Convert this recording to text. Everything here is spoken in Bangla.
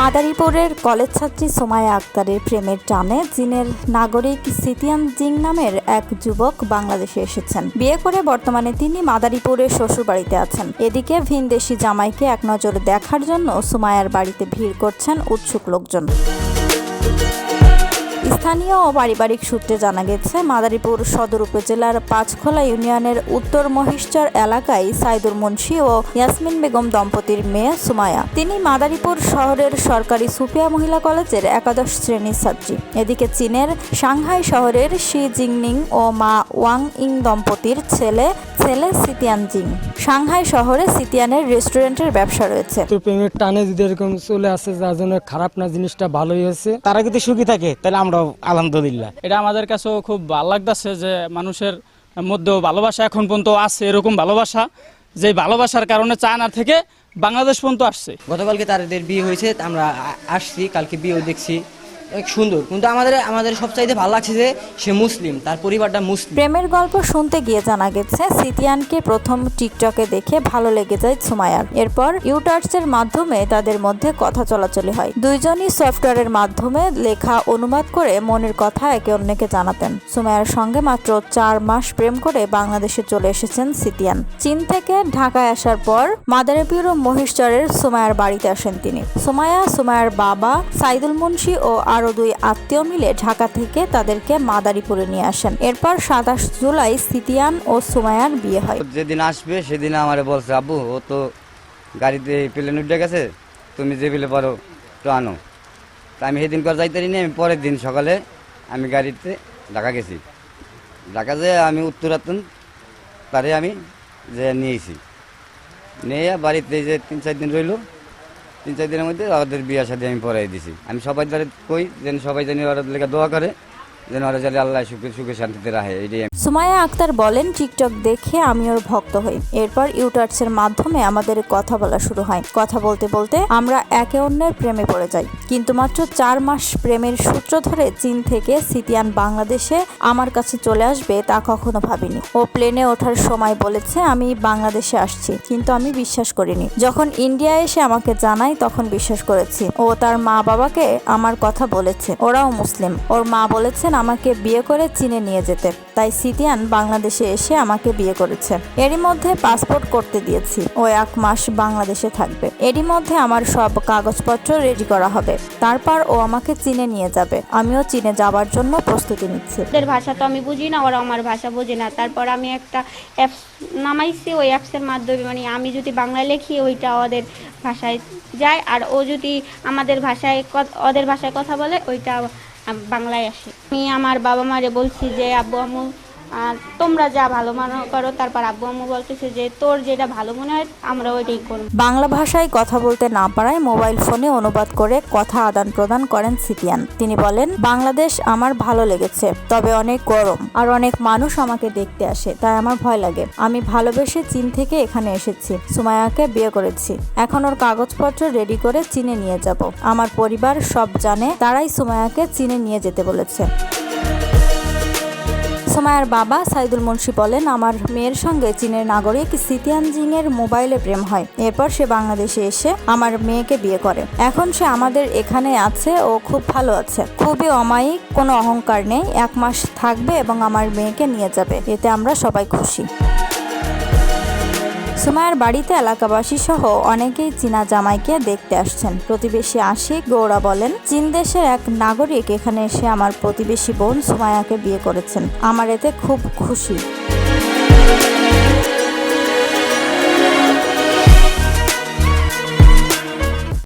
মাদারীপুরের কলেজ ছাত্রী সোমায়া আক্তারের প্রেমের টানে চীনের নাগরিক সিতিয়ান জিং নামের এক যুবক বাংলাদেশে এসেছেন। বিয়ে করে বর্তমানে তিনি মাদারীপুরের শ্বশুরবাড়িতে আছেন। এদিকে ভিনদেশি জামাইকে এক নজরে দেখার জন্য সোমায়ার বাড়িতে ভিড় করছেন উৎসুক লোকজন। স্থানীয় ও পারিবারিক সূত্রে জানা গেছে, মাদারীপুর সদর উপজেলার পাঁচখোলা ইউনিয়নের উত্তর মহিষচর এলাকায় সাইদুর মুন্সি ও ইয়াসমিন বেগম দম্পতির মেয়ে সুমায়া তিনি মাদারীপুর শহরের সরকারি সুপিয়া মহিলা কলেজের একাদশ শ্রেণির ছাত্রী। এদিকে চীনের সাংহাই শহরের শি জিংনিং ও মা ওয়াং ইং দম্পতির ছেলে ছেলে সিতিয়ান জিং। সাংহাই শহরে সিতিয়ানের রেস্টুরেন্টের ব্যবসা রয়েছে। টানে যদি এরকম চলে আসে, যার জন্য খারাপ না, জিনিসটা ভালোই হয়েছে। তারা যদি সুখী থাকে, তাহলে আমরাও আলহামদুলিল্লাহ। এটা আমাদের কাছেও খুব ভালো লাগতেছে যে মানুষের মধ্যেও ভালোবাসা এখন পর্যন্ত আছে এরকম ভালোবাসা যে ভালোবাসার কারণে চায়না থেকে বাংলাদেশ পর্যন্ত আসছে। গতকালকে তাদের বিয়ে হয়েছে আমরা আসছি কালকে বিয়েও দেখছি। সুন্দর। কিন্তু আমাদের আমাদের সবচাইতে ভালো লাগছে যে সে মুসলিম, তার পরিবারটা মুসলিম। প্রেমের গল্প শুনতে গিয়ে জানা গেছে সিতিয়ানকে প্রথম টিকটকে দেখে ভালো লেগে যায় সুমায়ার এরপর ইউটার্সের মাধ্যমে তাদের মধ্যে কথা চলাচলি হয়। দুইজনই সফটওয়্যারের মাধ্যমে লেখা অনুবাদ করে মনের কথা একে অন্যকে জানাতেন। সুমায়ার সঙ্গে মাত্র চার মাস প্রেম করে বাংলাদেশে চলে এসেছেন সিতিয়ান চীন থেকে ঢাকায় আসার পর মাদারীপুর ও মহিষচরের সুমায়ার বাড়িতে আসেন তিনি। সুমায়া সুমায়ার বাবা সাইদুল মুন্সি ও আরও দুই আত্মীয় মিলে ঢাকা থেকে তাদেরকে মাদারীপুরে নিয়ে আসেন। এরপর সাতাশ জুলাই সিতিয়ান ও সুমায়ার বিয়ে হয়। যেদিন আসবে, সেদিন আমার বলছে, আব্বু, ও তো গাড়িতে প্লেন উঠে গেছে, তুমি যে বিলে পারো তো আনো। তা আমি সেদিন করে যাইতে পারিনি, আমি পরের দিন সকালে আমি গাড়িতে ঢাকা গেছি। ঢাকা যে আমি উত্তরাতন, তারে আমি যে নিয়েছি। নিয়ে বাড়িতে যে তিন চার দিন রইল তিন, চার দিনের মধ্যে ওদের বিয়া সাথে আমি পড়াই দিছি। আমি সবাই ধরে কই, যেন সবাই জানি ওরা লেগে দোয়া করে, যেন ওরা যাতে আল্লাহ সুখে সুখে শান্তিতে রাখে, এটাই সুমায়া আক্তার বলেন, টিকটক দেখে আমি ওর ভক্ত হই। এরপর ইউটার্সের মাধ্যমে আমাদের কথা বলা শুরু হয়। কথা বলতে বলতে আমরা একে অন্যের প্রেমে পড়ে যাই। কিন্তু মাত্র চার মাস প্রেমের সূত্র ধরে চীন থেকে সিতিয়ান বাংলাদেশে আমার কাছে চলে আসবে তা কখনো ভাবিনি। ও প্লেনে ওঠার সময় বলেছে, আমি বাংলাদেশে আসছি। কিন্তু আমি বিশ্বাস করিনি। যখন ইন্ডিয়া এসে আমাকে জানাই তখন বিশ্বাস করেছি। ও তার মা বাবাকে আমার কথা বলেছে। ওরাও মুসলিম। ওর মা বলেছেন, আমাকে বিয়ে করে চীনে নিয়ে যেতে। তাই সিতিয়ান বাংলাদেশে এসে আমাকে বিয়ে করেছে। এরই মধ্যে পাসপোর্ট করতে দিয়েছি ও এক মাস বাংলাদেশে থাকবে। এরই মধ্যে আমার সব কাগজপত্র রেডি করা হবে। তারপর ও আমাকে চীনে নিয়ে যাবে। আমিও চীনে যাওয়ার জন্য প্রস্তুতি নিচ্ছি। ওদের ভাষা তো আমি বুঝি না ওরা আমার ভাষা বোঝে না। তারপর আমি একটা অ্যাপস নামাইছি, ওই অ্যাপসের মাধ্যমে মানে আমি যদি বাংলা লিখি, ওইটা ওদের ভাষায় যায়। আর ও যদি আমাদের ভাষায় ওদের ভাষায় কথা বলে, ওইটা বাংলায় আসে। আমি আমার বাবা মারে বলছি যে, আব্বু, আম্মু আহ, তোমরা যা ভালো মনে করো তারপর আব্বু আম্মু বলতেছে যে তোর যেটা ভালো মনে হয় আমরা ওইটাই করব। বাংলা ভাষায় কথা বলতে না পারায় মোবাইল ফোনে অনুবাদ করে কথা আদান প্রদান করেন সিতিয়ান তিনি বলেন বাংলাদেশ আমার ভালো লেগেছে তবে অনেক গরম আর অনেক মানুষ আমাকে দেখতে আসে তাই আমার ভয় লাগে। আমি ভালোবেসে চীন থেকে এখানে এসেছি সুমায়াকে বিয়ে করেছি। এখন ওর কাগজপত্র রেডি করে চীনে নিয়ে যাব। আমার পরিবার সব জানে তারাই সুমায়াকে চীনে নিয়ে যেতে বলেছে। সোমায়ার বাবা সাইদুল মুন্সি বলেন, আমার মেয়ের সঙ্গে চীনের নাগরিক সিতিয়ান জিং এর মোবাইলে প্রেম হয়। এরপর সে বাংলাদেশে এসে আমার মেয়েকে বিয়ে করে। এখন সে আমাদের এখানে আছে ও খুব ভালো আছে। খুবই অমায়িক, কোনো অহংকার নেই। এক মাস থাকবে এবং আমার মেয়েকে নিয়ে যাবে। এতে আমরা সবাই খুশি। সুমায়ার বাড়িতে এলাকাবাসী সহ অনেকেই চীনা জামাইকে দেখতে আসছেন। প্রতিবেশী আশিক গৌরা বলেন, চীন দেশের এক নাগরিক এখানে এসে আমার প্রতিবেশী বোন সুমায়াকে বিয়ে করেছেন। আমার এতে খুব খুশি।